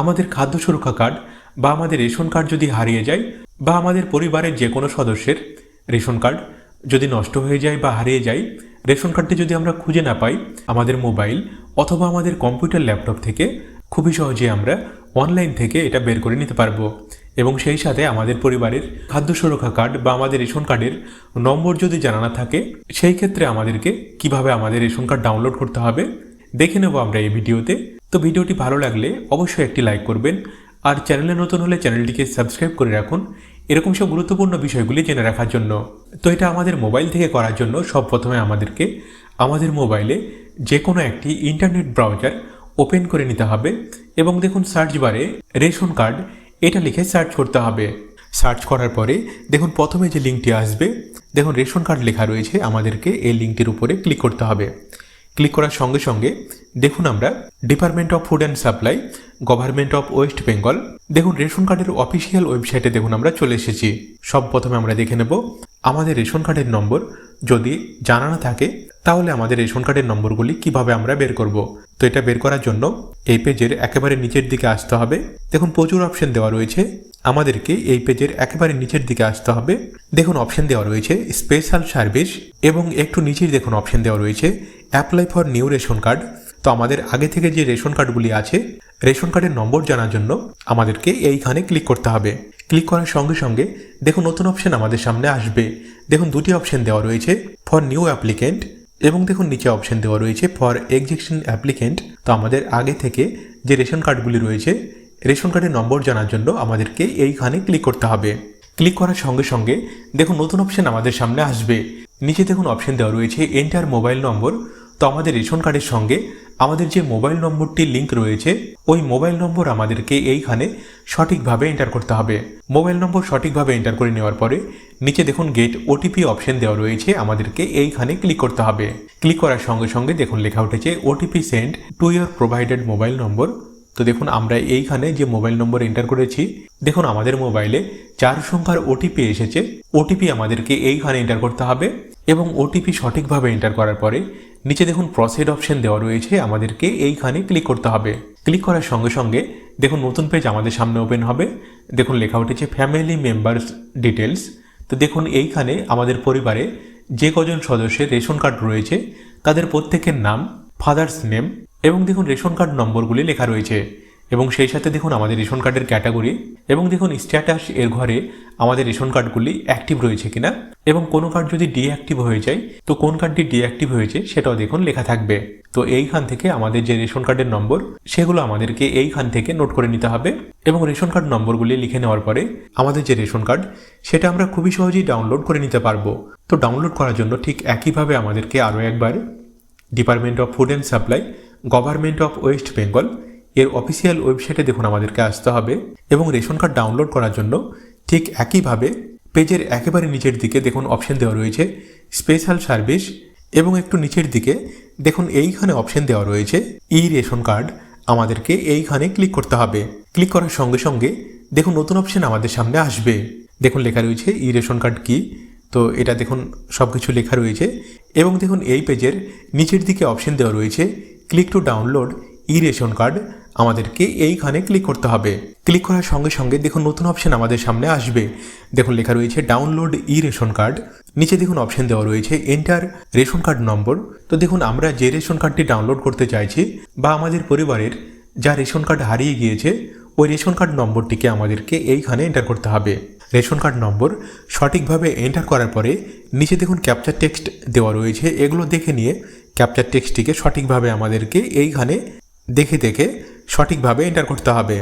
আমাদের খাদ্য সুরক্ষা কার্ড বা আমাদের রেশন কার্ড যদি হারিয়ে যায় বা আমাদের পরিবারের যে কোনো সদস্যের রেশন কার্ড যদি নষ্ট হয়ে যায় বা হারিয়ে যায়, রেশন কার্ডটি যদি আমরা খুঁজে না পাই আমাদের মোবাইল অথবা আমাদের কম্পিউটার ল্যাপটপ থেকে, খুবই সহজে আমরা অনলাইন থেকে এটা বের করে নিতে পারব। এবং সেই সাথে আমাদের পরিবারের খাদ্য সুরক্ষা কার্ড বা আমাদের রেশন কার্ডের নম্বর যদি জানা না থাকে, সেই ক্ষেত্রে আমাদেরকে কীভাবে আমাদের রেশন কার্ড ডাউনলোড করতে হবে, দেখে নেব আমরা এই ভিডিওতে। তো ভিডিওটি ভালো লাগলে অবশ্যই একটি লাইক করবেন, আর চ্যানেলে নতুন হলে চ্যানেলটিকে সাবস্ক্রাইব করে রাখুন। এরকম সব গুরুত্বপূর্ণ বিষয়গুলি জেনে রাখার জন্য। তো এটা আমাদের মোবাইল থেকে করার জন্য সব প্রথমে আমাদেরকে আমাদের মোবাইলে যে কোনো একটি ইন্টারনেট ব্রাউজার ওপেন করে নিতে হবে এবং দেখুন সার্চ বারে রেশন কার্ড, এটা লিখে সার্চ করতে হবে। সার্চ করার পরে দেখুন প্রথমে যে লিঙ্কটি আসবে, দেখুন রেশন কার্ড লেখা রয়েছে, আমাদেরকে এই লিঙ্কটির উপরে ক্লিক করতে হবে। ক্লিক করার সঙ্গে সঙ্গে দেখুন আমরা department of food and supply, government of West Bengal, দেখুন রেশন কার্ডের অফিসিয়াল ওয়েবসাইটে দেখুন আমরা চলে এসেছি। সব প্রথমে আমরা দেখে নেব আমাদের রেশন কার্ডের নম্বর। যদি জানা না থাকে, তাহলে আমাদের রেশন কার্ডের নম্বরগুলি কীভাবে আমরা বের করব? তো এটা বের করার জন্য এই পেজের একেবারে নিচের দিকে আসতে হবে। দেখুন প্রচুর অপশন দেওয়া রয়েছে। আমাদেরকে এই পেজের একেবারে নিচের দিকে আসতে হবে। দেখুন অপশন দেওয়া রয়েছে স্পেশাল সার্ভিস এবং একটু নিচেই দেখুন অপশন দেওয়া রয়েছে। Apply for new ration card তো আমাদের আগে থেকে যে রেশন কার্ডগুলি আছে রেশন কার্ডের নম্বর জানার জন্য আমাদেরকে এইখানে ক্লিক করতে হবে। ক্লিক করার সঙ্গে সঙ্গে দেখুন নতুন অপশন আমাদের সামনে আসবে। দেখুন দুটি অপশন দেওয়া রয়েছে ফর নিউ অ্যাপ্লিকেন্ট এবং দেখুন নিচে অপশন দেওয়া রয়েছে ফর এক্সিস্টিং অ্যাপ্লিকেন্ট তো আমাদের আগে থেকে যে রেশন কার্ডগুলি রয়েছে রেশন কার্ডের নম্বর জানার জন্য আমাদেরকে এইখানে ক্লিক করতে হবে। ক্লিক করার সঙ্গে সঙ্গে দেখুন নতুন অপশন আমাদের সামনে আসবে। নিচে দেখুন অপশন দেওয়া রয়েছে এন্টার মোবাইল নম্বর তো আমাদের রেশন কার্ডের সঙ্গে আমাদের যে মোবাইল নম্বরটি লিঙ্ক রয়েছে, ওই মোবাইল নম্বর আমাদেরকে এইখানে সঠিকভাবে এন্টার করতে হবে। মোবাইল নম্বর সঠিকভাবে এন্টার করে নেওয়ার পরে নিচে দেখুন গেট ওটিপি অপশন দেওয়া রয়েছে, আমাদেরকে এইখানে ক্লিক করতে হবে। ক্লিক করার সঙ্গে সঙ্গে দেখুন লেখা উঠেছে OTP send to your provided mobile number তো দেখুন, আমরা এইখানে যে মোবাইল নম্বর এন্টার করেছি, দেখুন আমাদের মোবাইলে চার সংখ্যার ওটিপি এসেছে। ওটিপি আমাদেরকে এইখানে এন্টার করতে হবে এবং ওটিপি সঠিকভাবে এন্টার করার পরে নিচে দেখুন প্রসেড অপশন দেওয়া রয়েছে, আমাদেরকে এইখানে ক্লিক করতে হবে। ক্লিক করার সঙ্গে সঙ্গে দেখুন নতুন পেজ আমাদের সামনে ওপেন হবে। দেখুন, লেখা উঠেছে ফ্যামিলি মেম্বার্স ডিটেলস তো দেখুন, এইখানে আমাদের পরিবারে যে কজন সদস্যের রেশন কার্ড রয়েছে, তাদের প্রত্যেকের নাম ফাদার্স নেম এবং দেখুন রেশন কার্ড নম্বরগুলি লেখা রয়েছে। এবং সেই সাথে দেখুন আমাদের রেশন কার্ডের ক্যাটাগরি এবং দেখুন স্ট্যাটাস এর ঘরে আমাদের রেশন কার্ডগুলি অ্যাক্টিভ রয়েছে কিনা। এবং কোনো কার্ড যদি ডিঅ্যাক্টিভ হয়ে যায়, তো কোন কার্ডটি ডিঅ্যাক্টিভ হয়েছে সেটাও দেখুন লেখা থাকবে। তো এইখান থেকে আমাদের যে রেশন কার্ডের নম্বর, সেগুলো আমাদেরকে এইখান থেকে নোট করে নিতে হবে। এবং রেশন কার্ড নম্বরগুলি লিখে নেওয়ার পরে আমাদের যে রেশন কার্ড, সেটা আমরা খুবই সহজেই ডাউনলোড করে নিতে পারব। তো ডাউনলোড করার জন্য ঠিক একইভাবে আমাদেরকে আরও একবার department of food and supply government of West Bengal এর অফিসিয়াল ওয়েবসাইটে দেখুন আমাদেরকে আসতে হবে এবং রেশন কার্ড ডাউনলোড করার জন্য ঠিক একইভাবে পেজের একেবারে নিচের দিকে দেখুন অপশন দেওয়া রয়েছে স্পেশাল সার্ভিস এবং একটু নিচের দিকে দেখুন এইখানে অপশন দেওয়া রয়েছে ই রেশন কার্ড। আমাদেরকে এইখানে ক্লিক করতে হবে। ক্লিক করার সঙ্গে সঙ্গে দেখুন নতুন অপশন আমাদের সামনে আসবে। দেখুন লেখা রয়েছে ই রেশন কার্ড কি? তো এটা দেখুন সব কিছু লেখা রয়েছে এবং দেখুন এই পেজের নিচের দিকে অপশন দেওয়া রয়েছে click to download e ration card আমাদেরকে এইখানে ক্লিক করতে হবে। ক্লিক করার সঙ্গে সঙ্গে দেখুন নতুন অপশন আমাদের সামনে আসবে। দেখুন লেখা রয়েছে ডাউনলোড ই রেশন কার্ড নিচে দেখুন অপশন দেওয়া রয়েছে এন্টার রেশন কার্ড নম্বর তো দেখুন আমরা যে রেশন কার্ডটি ডাউনলোড করতে চাইছি বা আমাদের পরিবারের যা রেশন কার্ড হারিয়ে গিয়েছে, ওই রেশন কার্ড নম্বরটিকে আমাদেরকে এইখানে এন্টার করতে হবে। রেশন কার্ড নম্বর সঠিকভাবে এন্টার করার পরে নিচে দেখুন ক্যাপচার টেক্সট দেওয়া রয়েছে। এগুলো দেখে নিয়ে ক্যাপচার টেক্সটটিকে সঠিকভাবে আমাদেরকে এইখানে দেখে দেখে সঠিকভাবে এন্টার করতে হবে।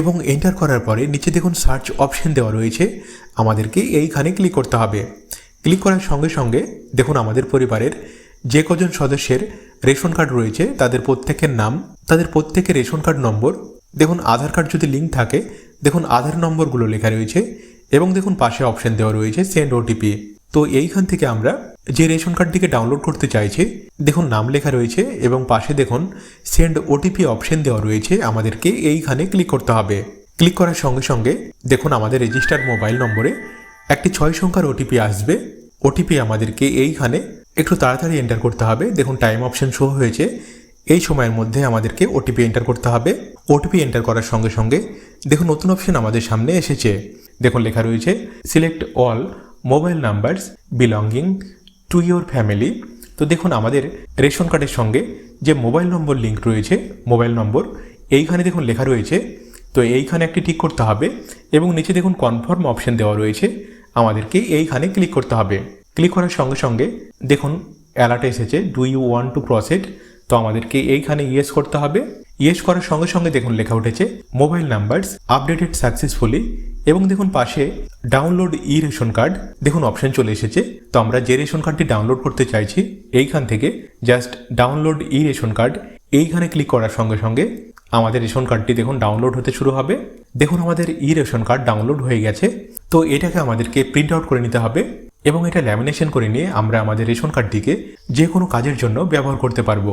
এবং এন্টার করার পরে নিচে দেখুন সার্চ অপশন দেওয়া রয়েছে, আমাদেরকে এইখানে ক্লিক করতে হবে। ক্লিক করার সঙ্গে সঙ্গে দেখুন আমাদের পরিবারের যে কজন সদস্যের রেশন কার্ড রয়েছে, তাদের প্রত্যেকের নাম, তাদের প্রত্যেকের রেশন কার্ড নম্বর, দেখুন আধার কার্ড যদি লিঙ্ক থাকে, দেখুন আধার নম্বরগুলো লেখা রয়েছে, এবং দেখুন পাশে অপশন দেওয়া রয়েছে সেন্ড ওটিপি তো এইখান থেকে আমরা যে রেশন কার্ডটিকে ডাউনলোড করতে চাইছি, দেখুন নাম লেখা রয়েছে এবং পাশে দেখুন সেন্ড ওটিপি অপশন দেওয়া রয়েছে, আমাদেরকে এইখানে ক্লিক করতে হবে। ক্লিক করার সঙ্গে সঙ্গে দেখুন আমাদের রেজিস্টার্ড মোবাইল নম্বরে একটি ছয় সংখ্যার ওটিপি আসবে। ওটিপি আমাদেরকে এইখানে একটু তাড়াতাড়ি এন্টার করতে হবে। দেখুন টাইম অপশন শো হয়েছে। এই সময়ের মধ্যে আমাদেরকে ওটিপি এন্টার করতে হবে। ওটিপি এন্টার করার সঙ্গে সঙ্গে দেখুন নতুন অপশন আমাদের সামনে এসেছে। দেখুন লেখা রয়েছে select all mobile numbers belonging to your family তো দেখুন, আমাদের রেশন কার্ডের সঙ্গে যে মোবাইল নম্বর লিঙ্ক রয়েছে, মোবাইল নম্বর, এইখানে দেখুন লেখা রয়েছে। তো এইখানে একটি ঠিক করতে হবে এবং নিচে দেখুন কনফার্ম অপশন দেওয়া রয়েছে। আমাদেরকে এইখানে ক্লিক করতে হবে। ক্লিক করার সঙ্গে সঙ্গে দেখুন অ্যালার্ট এসেছে do you want to proceed তো আমাদেরকে এইখানে ইয়েস করতে হবে। ইয়েস করার সঙ্গে সঙ্গে দেখুন লেখা উঠেছে, মোবাইল নাম্বারস আপডেটেড সাকসেসফুলি এবং দেখুন পাশে ডাউনলোড ই রেশন কার্ড দেখুন অপশন চলে এসেছে। তো আমরা যে রেশন কার্ডটি ডাউনলোড করতে চাইছি, এইখান থেকে just download e ration card এইখানে ক্লিক করার সঙ্গে সঙ্গে আমাদের রেশন কার্ডটি দেখুন ডাউনলোড হতে শুরু হবে। দেখুন আমাদের ই রেশন কার্ড ডাউনলোড হয়ে গেছে। তো এটাকে আমাদেরকে প্রিন্ট আউট করে নিতে হবে এবং এটা ল্যামিনেশন করে নিয়ে আমরা আমাদের রেশন কার্ডটিকে যে কোনো কাজের জন্য ব্যবহার করতে পারব।